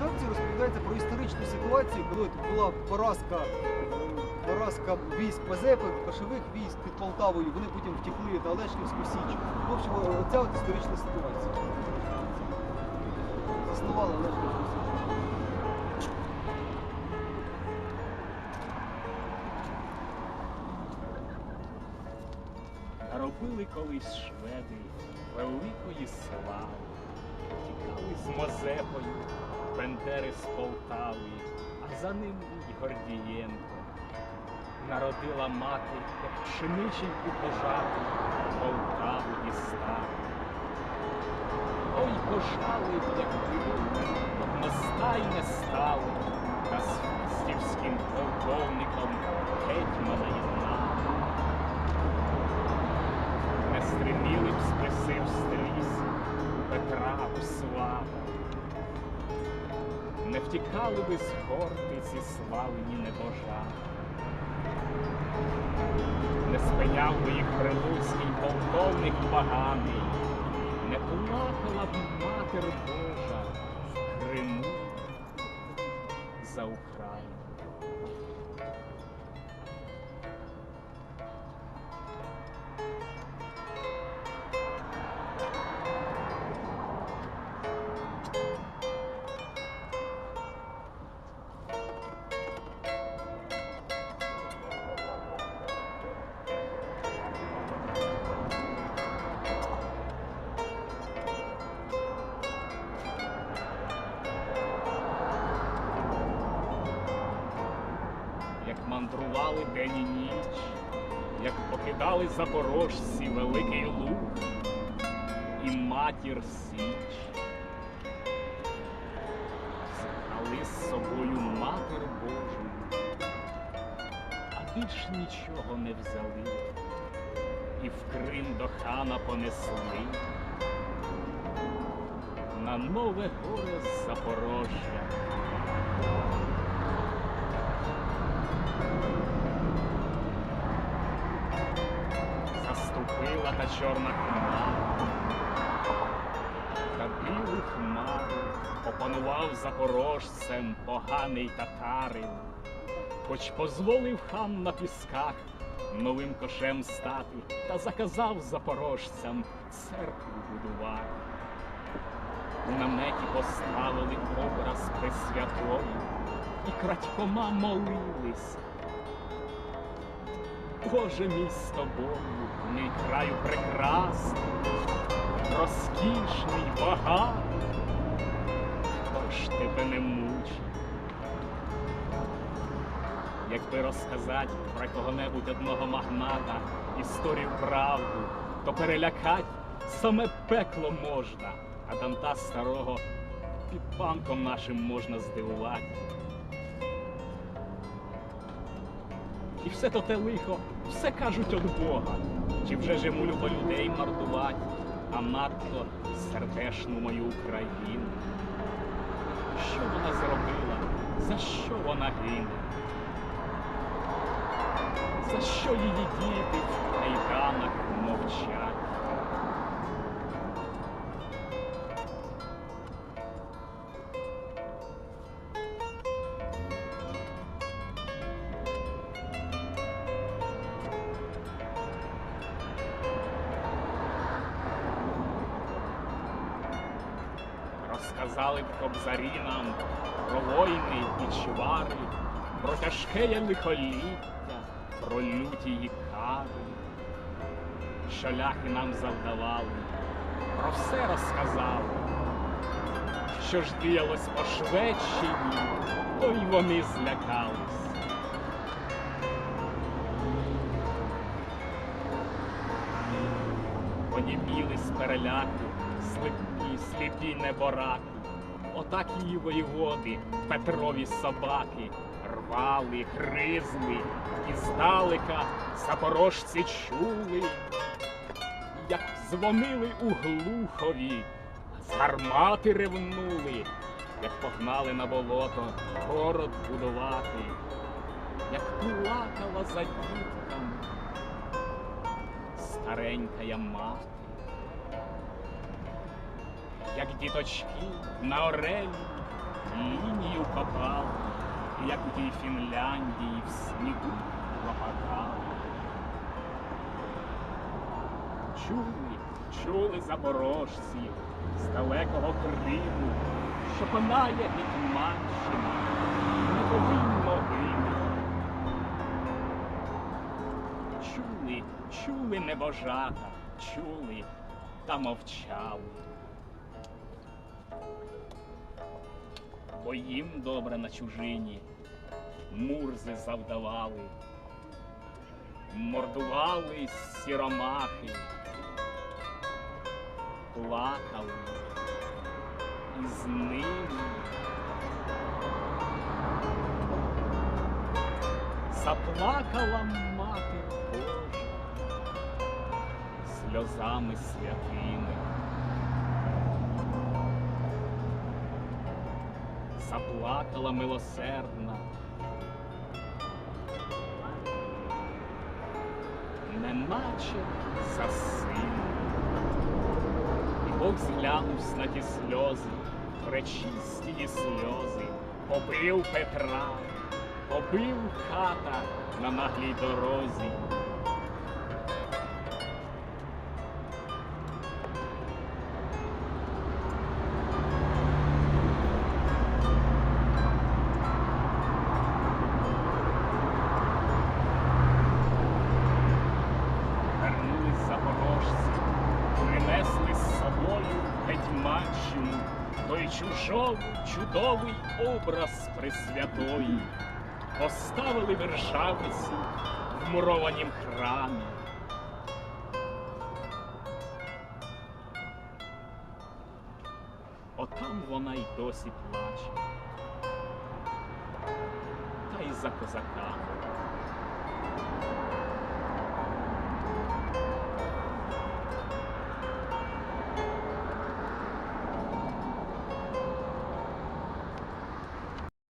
шапці розповідається про історичну ситуацію, коли була поразка, поразка військ Мазепи, кошових військ під Полтавою. Вони потім втекли на Олешківську Січ. В общем, оця от історична ситуація. Заснували Олешківську Січ. Робили колись шведи великої слави, тікали з Мазепою, Бендери з Полтави, а за ним і Гордієнко. Народила мати, як пшениченьку пожати, Полтаву і ставу. Ой, пожали, як було, от моста й не стало, та з фістівським полковником гетьмана єднали. Не стриміли б списи в стрісі Петра у славу. Не втікали би з хорти ці славні небожа. Не спиняв би їх прилуцький полковник поганий, не плакала б матір Божа в Криму за Україну. Як мандрували день і ніч, як покидали запорожці великий луг і матір Січ. Згнали з собою матір Божу, а більш нічого не взяли, і в Крим до хана понесли. На нове горе Запорожжя. Заступила та чорна хмара, та білу хмару опанував запорожцем поганий татарин, хоч позволив хан на пісках новим кошем стати, та заказав запорожцям церкву будувати. У наметі поставили образ Пресвятої і крадькома молились. Боже мій з тобою, мій краю прекрасний, розкішний, багатий, хто ж тебе не мучить? Якби розказати про кого-небудь одного магната історію правду, то перелякать саме пекло можна, а Данта старого під банком нашим можна здивувати. І все то те лихо, все кажуть од Бога. Чи вже ж йому любо людей мордувати, а надто сердешну мою Україну? Що вона зробила? За що вона гине? За що її діти в кайданах мовчать? Розказали б кобзарі нам про войни і чвари, про тяжке лихоліття, про люті її кари, що ляхи нам завдавали, про все розказали, що ж діялось по Шведщині, то й вони злякались. Поніміли з переляку, сліпі, сліпі небораки. Отак її воєводи, Петрові собаки, рвали, гризли, і здалека запорожці чули, як дзвонили у глухові, з гармати ревнули, як погнали на болото город будувати, як плакала за дітками старенька я мати, як діточки на орелі лінію попав, як у тій Фінляндії в снігу пропадав. Чули, чули запорожці з далекого Криму, що конає Гетьманщина, не повинно гинути. Чули, чули небожата, чули та мовчали. Бо їм добре на чужині, мурзи завдавали, мордували сіромахи, плакали і з ними. Заплакала матір Божа сльозами святими. Заплакала милосердна, неначе за сина. І Бог зглянувся на ті сльози, пречисті ті сльози, побив Петра, побив хата на наглій дорозі. Той чудовий образ Пресвятої, поставили в Ржавиці в мурованім храмі. Отам вона й досі плаче, та й за козаками.